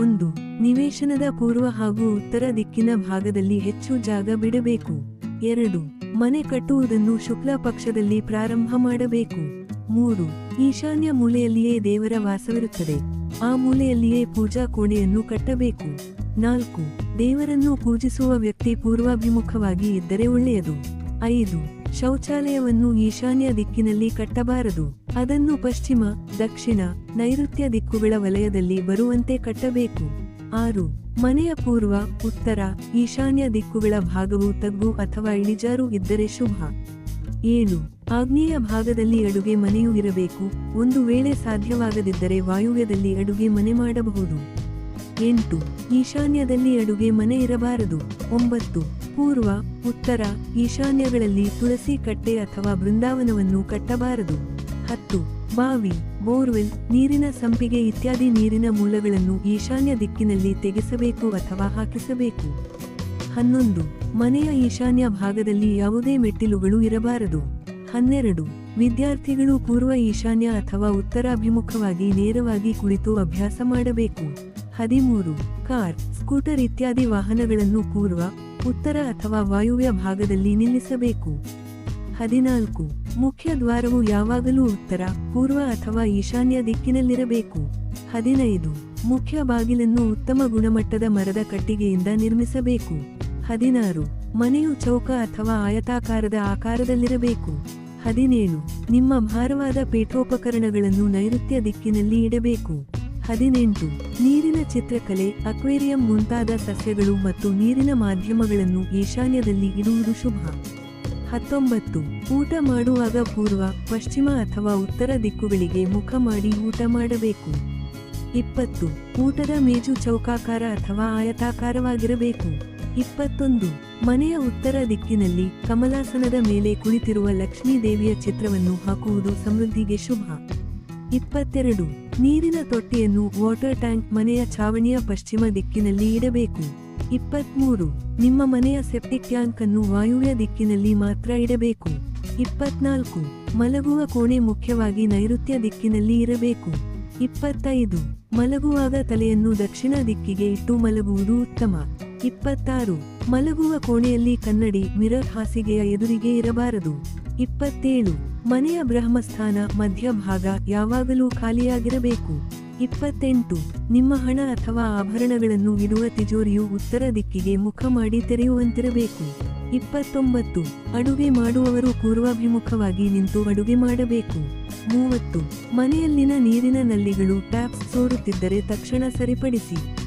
ಒಂದು, ನಿವೇಶನದ ಪೂರ್ವ ಹಾಗೂ ಉತ್ತರ ದಿಕ್ಕಿನ ಭಾಗದಲ್ಲಿ ಹೆಚ್ಚು ಜಾಗ ಬಿಡಬೇಕು. ಎರಡು, ಮನೆ ಕಟ್ಟುವುದನ್ನು ಶುಕ್ಲ ಪಕ್ಷದಲ್ಲಿ ಪ್ರಾರಂಭ ಮಾಡಬೇಕು. ಮೂರು, ಈಶಾನ್ಯ ಮೂಲೆಯಲ್ಲಿಯೇ ದೇವರ ವಾಸವಿರುತ್ತದೆ. ಆ ಮೂಲೆಯಲ್ಲಿಯೇ ಪೂಜಾ ಕೋಣೆಯನ್ನು ಕಟ್ಟಬೇಕು. ನಾಲ್ಕು, ದೇವರನ್ನು ಪೂಜಿಸುವ ವ್ಯಕ್ತಿ ಪೂರ್ವಾಭಿಮುಖವಾಗಿ ಇದ್ದರೆ ಒಳ್ಳೆಯದು. ಐದು ಶೌಚಾಲಯವನ್ನು ಈಶಾನ್ಯ ದಿಕ್ಕಿನಲ್ಲಿ ಕಟ್ಟಬಾರದು. ಅದನ್ನು ಪಶ್ಚಿಮ, ದಕ್ಷಿಣ, ನೈಋತ್ಯ ದಿಕ್ಕುಗಳ ವಲಯದಲ್ಲಿ ಬರುವಂತೆ ಕಟ್ಟಬೇಕು. ಆರು, ಮನೆಯ ಪೂರ್ವ, ಉತ್ತರ, ಈಶಾನ್ಯ ದಿಕ್ಕುಗಳ ಭಾಗವು ತಗ್ಗು ಅಥವಾ ಇಳಿಜಾರು ಇದ್ದರೆ ಶುಭ. ಏಳು, ಆಗ್ನೇಯ ಭಾಗದಲ್ಲಿ ಅಡುಗೆ ಮನೆಯೂ ಇರಬೇಕು. ಒಂದು ವೇಳೆ ಸಾಧ್ಯವಾಗದಿದ್ದರೆ ವಾಯುವ್ಯದಲ್ಲಿ ಅಡುಗೆ ಮನೆ ಮಾಡಬಹುದು. ಎಂಟು, ಈಶಾನ್ಯದಲ್ಲಿ ಅಡುಗೆ ಮನೆ ಇರಬಾರದು. ಒಂಬತ್ತು ಪೂರ್ವ, ಉತ್ತರ, ಈಶಾನ್ಯಗಳಲ್ಲಿ ತುಳಸಿ ಕಟ್ಟೆ ಅಥವಾ ಬೃಂದಾವನವನ್ನು ಕಟ್ಟಬಾರದು. ಹತ್ತು, ಬಾವಿ, ಬೋರ್ವೆಲ್, ನೀರಿನ ಸಂಪಿಗೆ ಇತ್ಯಾದಿ ನೀರಿನ ಮೂಲಗಳನ್ನು ಈಶಾನ್ಯ ದಿಕ್ಕಿನಲ್ಲಿ ತೆಗೆಸಬೇಕು ಅಥವಾ ಹಾಕಿಸಬೇಕು. ಹನ್ನೊಂದು, ಮನೆಯ ಈಶಾನ್ಯ ಭಾಗದಲ್ಲಿ ಯಾವುದೇ ಮೆಟ್ಟಿಲುಗಳು ಇರಬಾರದು. ಹನ್ನೆರಡು, ವಿದ್ಯಾರ್ಥಿಗಳು ಪೂರ್ವ ಈಶಾನ್ಯ ಅಥವಾ ಉತ್ತರಾಭಿಮುಖವಾಗಿ ನೇರವಾಗಿ ಕುಳಿತು ಅಭ್ಯಾಸ ಮಾಡಬೇಕು. ಹದಿಮೂರು, ಕಾರ್, ಸ್ಕೂಟರ್ ಇತ್ಯಾದಿ ವಾಹನಗಳನ್ನು ಪೂರ್ವ ಉತ್ತರ ಅಥವಾ ವಾಯುವ್ಯ ಭಾಗದಲ್ಲಿ ನಿಲ್ಲಿಸಬೇಕು. ಹದಿನಾಲ್ಕು. ಮುಖ್ಯ ದ್ವಾರವು ಯಾವಾಗಲೂ ಉತ್ತರ, ಪೂರ್ವ ಅಥವಾ ಈಶಾನ್ಯ ದಿಕ್ಕಿನಲ್ಲಿರಬೇಕು. ಹದಿನೈದು. ಮುಖ್ಯ ಬಾಗಿಲನ್ನು ಉತ್ತಮ ಗುಣಮಟ್ಟದ ಮರದ ಕಟ್ಟಿಗೆಯಿಂದ ನಿರ್ಮಿಸಬೇಕು. ಹದಿನಾರು. ಮನೆಯು ಚೌಕ ಅಥವಾ ಆಯತಾಕಾರದ ಆಕಾರದಲ್ಲಿರಬೇಕು. ಹದಿನೇಳು. ನಿಮ್ಮ ಭಾರವಾದ ಪೀಠೋಪಕರಣಗಳನ್ನು ನೈಋತ್ಯ ದಿಕ್ಕಿನಲ್ಲಿ ಇಡಬೇಕು. ಹದಿನೆಂಟು. ನೀರಿನ ಚಿತ್ರಕಲೆ, ಅಕ್ವೇರಿಯಂ ಮುಂತಾದ ಸಸ್ಯಗಳು ಮತ್ತು ನೀರಿನ ಮಾಧ್ಯಮಗಳನ್ನು ಈಶಾನ್ಯದಲ್ಲಿ ಇಡುವುದು ಶುಭ. ಹತ್ತೊಂಬತ್ತು. ಊಟ ಮಾಡುವಾಗ ಪೂರ್ವ, ಪಶ್ಚಿಮ ಅಥವಾ ಉತ್ತರ ದಿಕ್ಕುಗಳಿಗೆ ಮುಖ ಮಾಡಿ ಊಟ ಮಾಡಬೇಕು. ಇಪ್ಪತ್ತು. ಊಟದ ಮೇಜು ಚೌಕಾಕಾರ ಅಥವಾ ಆಯತಾಕಾರವಾಗಿರಬೇಕು. ಇಪ್ಪತ್ತೊಂದು. ಮನೆಯ ಉತ್ತರ ದಿಕ್ಕಿನಲ್ಲಿ ಕಮಲಾಸನದ ಮೇಲೆ ಕುಳಿತಿರುವ ಲಕ್ಷ್ಮೀ ದೇವಿಯ ಚಿತ್ರವನ್ನು ಹಾಕುವುದು ಸಮೃದ್ಧಿಗೆ ಶುಭ. ಇಪ್ಪತ್ತೆರಡು. ನೀರಿನ ತೊಟ್ಟಿಯನ್ನು ವಾಟರ್ ಟ್ಯಾಂಕ್ ಮನೆಯ ಛಾವಣಿಯ ಪಶ್ಚಿಮ ದಿಕ್ಕಿನಲ್ಲಿ ಇಡಬೇಕು. ಇಪ್ಪತ್ಮೂರು. ನಿಮ್ಮ ಮನೆಯ ಸೆಪ್ಟಿಕ್ ಟ್ಯಾಂಕ್ ಅನ್ನು ವಾಯುವ್ಯ ದಿಕ್ಕಿನಲ್ಲಿ ಮಾತ್ರ ಇಡಬೇಕು. ಇಪ್ಪತ್ನಾಲ್ಕು. ಮಲಗುವ ಕೋಣೆ ಮುಖ್ಯವಾಗಿ ನೈಋತ್ಯ ದಿಕ್ಕಿನಲ್ಲಿ ಇರಬೇಕು. ಇಪ್ಪತ್ತೈದು. ಮಲಗುವಾಗ ತಲೆಯನ್ನು ದಕ್ಷಿಣ ದಿಕ್ಕಿಗೆ ಇಟ್ಟು ಮಲಗುವುದು ಉತ್ತಮ. ಇಪ್ಪತ್ತಾರು. ಮಲಗುವ ಕೋಣೆಯಲ್ಲಿ ಕನ್ನಡಿ ಮಿರರ್ ಹಾಸಿಗೆಯ ಎದುರಿಗೆ ಇರಬಾರದು. ಇಪ್ಪತ್ತೇಳು. ಮನೆಯ ಬ್ರಹ್ಮಸ್ಥಾನ ಮಧ್ಯಭಾಗ ಯಾವಾಗಲೂ ಖಾಲಿಯಾಗಿರಬೇಕು. ಇಪ್ಪತ್ತೆಂಟು. ನಿಮ್ಮ ಹಣ ಅಥವಾ ಆಭರಣಗಳನ್ನು ಇಡುವ ತಿಜೋರಿಯು ಉತ್ತರ ದಿಕ್ಕಿಗೆ ಮುಖ ಮಾಡಿ ತೆರೆಯುವಂತಿರಬೇಕು. ಇಪ್ಪತ್ತೊಂಬತ್ತು. ಅಡುಗೆ ಮಾಡುವವರು ಪೂರ್ವಾಭಿಮುಖವಾಗಿ ನಿಂತು ಅಡುಗೆ ಮಾಡಬೇಕು. ಮೂವತ್ತು. ಮನೆಯಲ್ಲಿನ ನೀರಿನ ನಲ್ಲಿಗಳು ಟ್ಯಾಪ್ಸ್ ಸೋರುತ್ತಿದ್ದರೆ ತಕ್ಷಣ ಸರಿಪಡಿಸಿ.